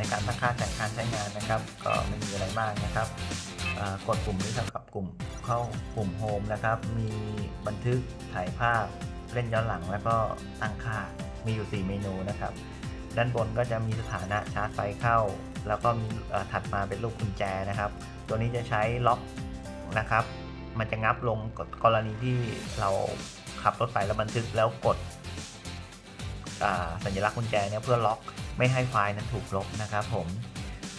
ในการตั้งค่าจากการใช้งานนะครับ ก็ไม่มีอะไรมากนะครับกดปุ่มนี้เท่ากับกลุ่มเข้าปุ่มโฮมนะครับ มีบันทึกถ่ายภาพเล่นย้อนหลังแล้วก็ตั้งค่ามีอยู่ 4 เมนูนะครับ ด้านบนก็จะมีสถานะชาร์จไฟเข้า แล้วก็มีถัดมาเป็นรูปกุญแจนะครับ ตัวนี้จะใช้ล็อกนะครับ มันจะงับลงกรณีที่เราขับรถไปแล้วบันทึกแล้วกดสัญลักษณ์กุญแจเนี่ยเพื่อล็อก ไม่ให้ไฟล์นั้นถูกลบนะครับผม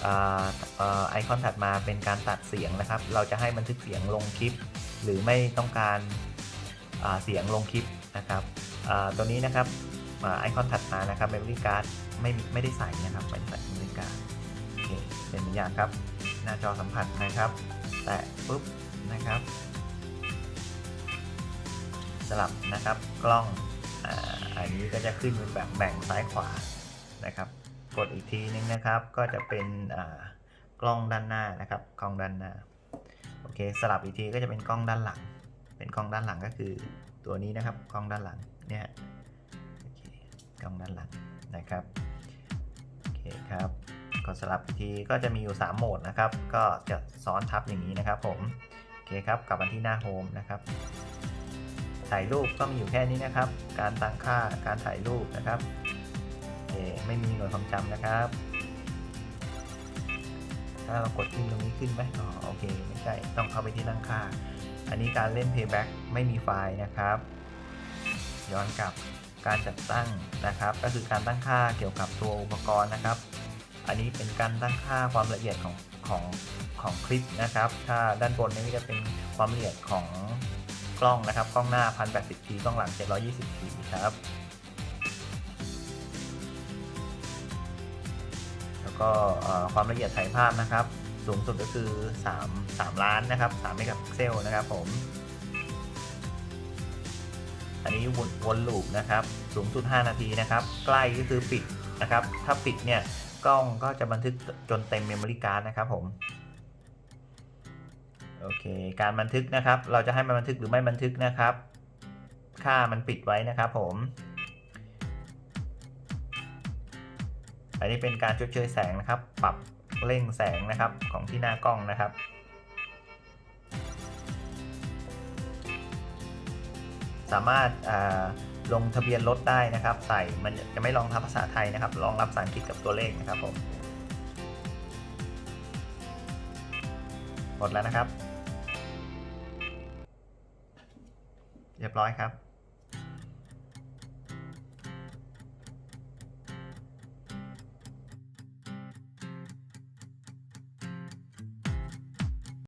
ออไอคอนถัดมาเป็นการตัดเสียงนะครับ เราจะให้บันทึกเสียงลงคลิป หรือไม่ต้องการเสียงลงคลิปนะครับตัวนี้นะครับอไอคอนถัดมานะครับ memory card ไม่ไม่ได้ใส่นะครับไม่ใส่ memory card โอเคเป็นอย่างครับ หน้าจอสัมผัสนะครับ แตะปุ๊บนะครับ สลับนะครับกล้องอ,อันนี้ก็จะขึ้นเป็นแบบแบ่งซ้ายขวา นะครับ กดอีกทีนึงนะครับ ก็จะเป็นกล้องด้านหน้านะครับกล้องด้านหน้าโอเคสลับอีกทีก็จะเป็นกล้องด้านหลัง เป็นกล้องด้านหลังก็คือตัวนี้นะครับกล้องด้านหลังเนี่ยโอเคกล้องด้านหลังนะครับโอเคครับกดสลับอีกทีก็จะมีอยู่ 3 โหมดนะครับ ก็จะซ้อนทับอย่างนี้นะครับ ผมโอเคครับกลับมาที่หน้าโฮมนะครับถ่ายรูปก็มีอยู่แค่นี้นะครับ การตั้งค่าการถ่ายรูปนะครับ เค ไม่มีหน่วยความจำนะครับ ถ้าเรากดขึ้นตรงนี้ขึ้นไหมอ๋อโอเค ไม่ใช่ ต้องเข้าไปที่ตั้งค่า อันนี้การเล่น playback ไม่มีไฟล์นะครับ ย้อนกลับการจัดตั้งนะครับ ก็คือการตั้งค่าเกี่ยวกับตัวอุปกรณ์นะครับ อันนี้เป็นการตั้งค่าความละเอียดของของของคลิปนะครับ ถ้าด้านบนนี้จะเป็นความละเอียดของกล้องนะครับ กล้องหน้า 1080p กล้องหลัง 720p ครับ ก็ความละเอียดถ่ายภาพนะครับ สูงสุดก็คือ 3 3 ล้านนะครับ3เมกะพิกเซลนะครับผม อันนี้วนวนลูปนะครับ สูงสุด 5 นาทีนะครับ ใกล้ก็คือปิดนะครับ ถ้าปิดเนี่ยกล้องก็จะบันทึกจนเต็มเมมโมรี่การ์ดนะครับผมโอเค การบันทึกนะครับ เราจะให้มันบันทึกหรือไม่บันทึกนะครับ ค่ามันปิดไว้นะครับผม อันนี้เป็นการชดเชยแสงนะครับ ปรับเร่งแสงนะครับของที่หน้ากล้องนะครับสามารถลงทะเบียนรถได้นะครับ ใส่มันจะไม่รองรับภาษาไทยนะครับรองรับภาษาอังกฤษกับตัวเลขนะครับผมหมดแล้วนะครับ เรียบร้อยครับ